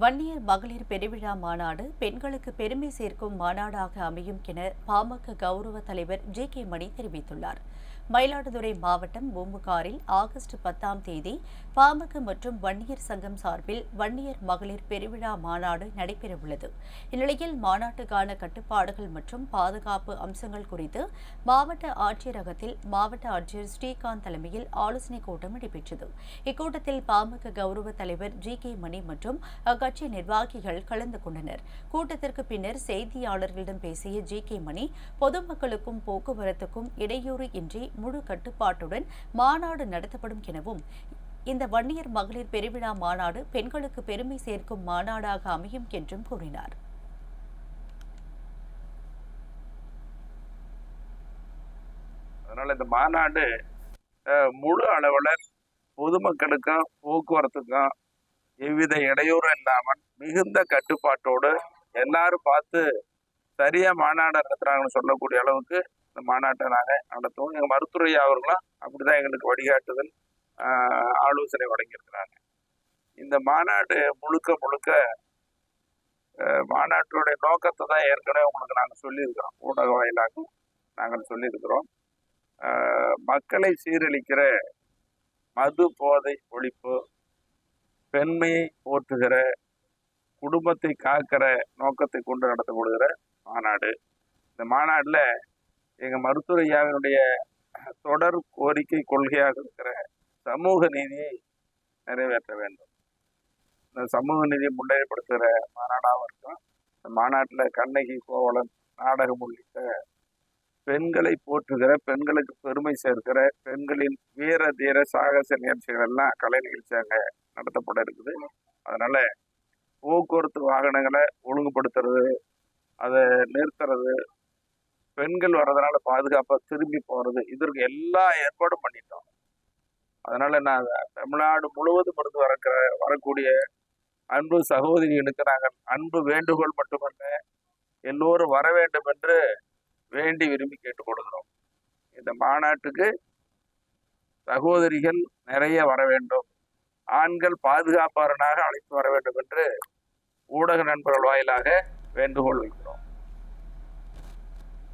வன்னியர் மகளிர் பெருவிழா மாநாடு பெண்களுக்கு பெருமை சேர்க்கும் மாநாடாக அமையும் என பாமக கௌரவ தலைவர் ஜே கே மணி தெரிவித்துள்ளார். மயிலாடுதுறை மாவட்டம் பூம்புகாரில் ஆகஸ்ட் பத்தாம் தேதி பாமக மற்றும் வன்னியர் சங்கம் சார்பில் வன்னியர் மகளிர் பெருவிழா மாநாடு நடைபெறவுள்ளது. இந்நிலையில் மாநாட்டுக்கான கட்டுப்பாடுகள் மற்றும் பாதுகாப்பு அம்சங்கள் குறித்து மாவட்ட ஆட்சியரகத்தில் மாவட்ட ஆட்சியர் ஸ்ரீகாந்த் தலைமையில் ஆலோசனைக் கூட்டம் நடைபெற்றது. இக்கூட்டத்தில் பாமக கௌரவ தலைவர் ஜி கே மணி மற்றும் அக்கட்சி நிர்வாகிகள் கலந்து கொண்டனர். கூட்டத்திற்கு பின்னர் செய்தியாளர்களிடம் பேசிய ஜி கே மணி பொதுமக்களுக்கும் போக்குவரத்துக்கும் இடையூறு இன்றி முழு கட்டுப்பாட்டுடன் மாநாடு நடத்தப்படும் எனவும் இந்த வன்னியர் மகளிர் பெருவிழா மாநாடு பெண்களுக்கு பெருமை சேர்க்கும் மாநாடாக அமையும் என்றும் கூறினார். அதனால இந்த மாநாடு அஹ், முழு அளவில் பொதுமக்களுக்கும் போக்குவரத்துக்கும் எவ்வித இடையூறும் இல்லாமல் மிகுந்த கட்டுப்பாட்டோடு எல்லாரும் பார்த்து சரியா மாநாடு நடத்துறாங்கன்னு சொல்லக்கூடிய அளவுக்கு இந்த மாநாட்டை நாங்கள் நடத்துவோம் எங்கள் மருத்துவ அவர்களும் அப்படிதான் எங்களுக்கு வழிகாட்டுதல் ஆலோசனை வழங்கியிருக்கிறாங்க. இந்த மாநாடு முழுக்க முழுக்க மாநாட்டினுடைய மாநாட்டுடைய நோக்கத்தை தான் ஏற்கனவே உங்களுக்கு நாங்கள் சொல்லியிருக்கிறோம். ஊடக வாயிலாக நாங்கள் சொல்லியிருக்கிறோம். மக்களை சீரழிக்கிற மது போதை ஒழிப்பு பெண்மையை போற்றுகிற குடும்பத்தை காக்கிற நோக்கத்தை கொண்டு நடத்தப்படுகிற மாநாடு. இந்த மாநாட்டில் எங்கள் மருத்துவரையாவினுடைய தொடர் கோரிக்கை கொள்கையாக இருக்கிற சமூக நீதியை நிறைவேற்ற வேண்டும். இந்த சமூக நீதியை முன்னிலைப்படுத்துகிற மாநாடாகவும் இருக்கும் இந்த மாநாட்டில் கண்ணகி கோவலன் நாடகம் உள்ளிட்ட பெண்களை போற்றுகிற பெண்களுக்கு பெருமை சேர்க்கிற பெண்களின் வீர தீர சாகச நிகழ்ச்சிகள் எல்லாம் கலை நிகழ்ச்சி அங்கே நடத்தப்பட இருக்குது. அதனால போக்குவரத்து வாகனங்களை ஒழுங்குபடுத்துறது அதை நிறுத்துறது பெண்கள் வர்றதுனால பாதுகாப்பாக திரும்பி போகிறது இதற்கு எல்லா ஏற்பாடும் பண்ணிட்டோம். அதனால நான் தமிழ்நாடு முழுவதும் இருந்து வரக்கிற வரக்கூடிய அன்பு சகோதரிகளுக்கு நாங்கள் அன்பு வேண்டுகோள் மட்டுமல்ல எல்லோரும் வர வேண்டும் என்று வேண்டி விரும்பி கேட்டுக்கொள்கிறோம். இந்த மாநாட்டுக்கு சகோதரிகள் நிறைய வர வேண்டும். ஆண்கள் பாதுகாப்பாளனாக அழைத்து வர வேண்டும் என்று ஊடக நண்பர்கள் வாயிலாக வேண்டுகோள் வைக்கிறோம்.